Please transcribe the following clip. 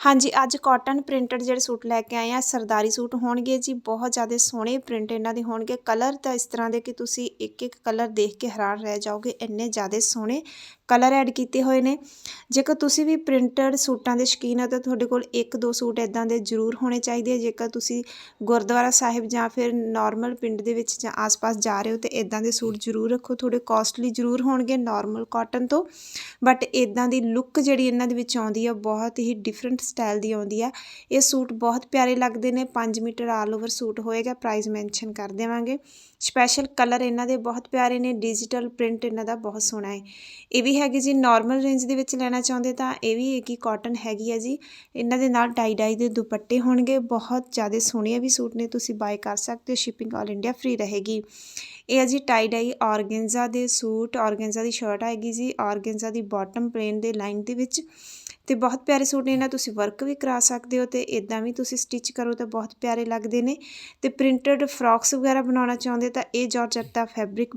ਹਾਂਜੀ, ਅੱਜ cotton printed ਜਿਹੜੇ ਸੂਟ ਲੈ ਕੇ ਆਏ ਆ, ਸਰਦਾਰੀ ਸੂਟ ਹੋਣਗੇ ਜੀ, ਬਹੁਤ ਜ਼ਿਆਦਾ ਸੋਹਣੇ ਪ੍ਰਿੰਟ ਇਹਨਾਂ ਦੇ ਹੋਣਗੇ। ਕਲਰ ਤਾਂ ਇਸ ਤਰ੍ਹਾਂ ਦੇ ਕਿ ਤੁਸੀਂ ਇੱਕ ਇੱਕ ਕਲਰ ਦੇਖ ਕੇ ਹੈਰਾਨ ਰਹਿ ਜਾਓਗੇ, ਇੰਨੇ ਜ਼ਿਆਦਾ ਸੋਹਣੇ ਕਲਰ ਐਡ ਕੀਤੇ ਹੋਏ ਨੇ। ਜੇਕਰ ਤੁਸੀਂ ਵੀ ਪ੍ਰਿੰਟਡ ਸੂਟਾਂ ਦੇ ਸ਼ੌਕੀਨ ਹੋ, ਤਾਂ ਤੁਹਾਡੇ ਕੋਲ ਇੱਕ ਦੋ ਸੂਟ ਇਦਾਂ ਦੇ ਜ਼ਰੂਰ ਹੋਣੇ ਚਾਹੀਦੇ ਆ। ਜੇਕਰ ਤੁਸੀਂ ਗੁਰਦੁਆਰਾ ਸਾਹਿਬ ਜਾਂ ਫਿਰ ਨਾਰਮਲ ਪਿੰਡ ਦੇ ਵਿੱਚ ਜਾਂ ਆਸ-ਪਾਸ ਜਾ ਰਹੇ ਹੋ, ਤੇ ਇਦਾਂ ਦੇ ਸੂਟ ਜ਼ਰੂਰ ਰੱਖੋ। ਥੋੜੇ ਕਾਸਟਲੀ ਜ਼ਰੂਰ ਹੋਣਗੇ ਨਾਰਮਲ ਕਾਟਨ ਤੋਂ। ਬਟ ਇਦਾਂ ਦੀ ਲੁੱਕ ਜਿਹੜੀ ਇਹਨਾਂ ਦੇ ਵਿੱਚ ਆਉਂਦੀ ਆ, ਬਹੁਤ ਹੀ ਡਿਫਰੈਂਟ ਸਟਾਈਲ ਦੀ ਆਉਂਦੀ ਆ। ਇਹ ਸੂਟ ਬਹੁਤ ਪਿਆਰੇ ਲੱਗਦੇ ਨੇ। 5 ਮੀਟਰ ਆਲ ਓਵਰ ਸੂਟ ਹੋਏਗਾ। ਪ੍ਰਾਈਸ ਮੈਂਸ਼ਨ ਕਰ ਦੇਵਾਂਗੇ। ਸਪੈਸ਼ਲ ਕਲਰ ਇਹਨਾਂ ਦੇ ਬਹੁਤ ਪਿਆਰੇ ਨੇ। ਡਿਜੀਟਲ ਪ੍ਰਿੰਟ ਇਹਨਾਂ ਦਾ ਬਹੁਤ ਸੋਹਣਾ ਹੈ ਇਹ ਵੀ ਹੈਗੀ ਜੀ ਨਾਰਮਲ ਰੇਂਜ ਦੇ ਵਿੱਚ ਲੈਣਾ ਚਾਹੁੰਦੇ ਤਾਂ ਇਹ ਵੀ ਇੱਕ ਹੀ ਕਾਟਨ ਹੈਗੀ ਹੈ ਜੀ। ਇਹਨਾਂ ਦੇ ਨਾਲ ਟਾਈ ਡਾਈ ਦੇ ਦੁਪੱਟੇ ਹੋਣਗੇ। ਬਹੁਤ ਜ਼ਿਆਦਾ ਸੋਹਣੇ ਵੀ ਸੂਟ ਨੇ। ਤੁਸੀਂ ਬਾਏ ਕਰ ਸਕਦੇ ਹੋ। ਸ਼ਿਪਿੰਗ ਆਲ ਇੰਡੀਆ ਫ੍ਰੀ ਰਹੇਗੀ। ਇਹ ਹੈ ਜੀ ਟਾਈ ਡਾਈ ਆਰਗੈਂਜ਼ਾ ਦੇ ਸੂਟ। ਆਰਗੈਂਜ਼ਾ ਦੀ ਸ਼ਰਟ ਆਏਗੀ ਜੀ। ਆਰਗੈਂਜ਼ਾ ਦੀ ਬਾਟਮ ਪਲੇਨ ਦੇ ਲਾਈਨ ਦੇ ਵਿੱਚ। ਤੇ ਬਹੁਤ ਪਿਆਰੇ ਸੂਟ ਨੇ, ਇਹਨਾਂ ਤੁਸੀਂ ਵਰਕ ਵੀ ਕਰਾ ਸਕਦੇ ਹੋ ਤੇ ਇਦਾਂ ਵੀ ਤੁਸੀਂ ਸਟਿਚ ਕਰੋ ਤਾਂ ਬਹੁਤ ਪਿਆਰੇ ਲੱਗਦੇ ਨੇ। ਤੇ ਪ੍ਰਿੰਟਡ ਫਰੋਕਸ ਵਗੈਰਾ ਬਣਾਉਣਾ ਚਾਹੁੰਦੇ ਤਾਂ ਇਹ ਜਾਰਜੱਟ ਦਾ ਫੈਬਰਿਕ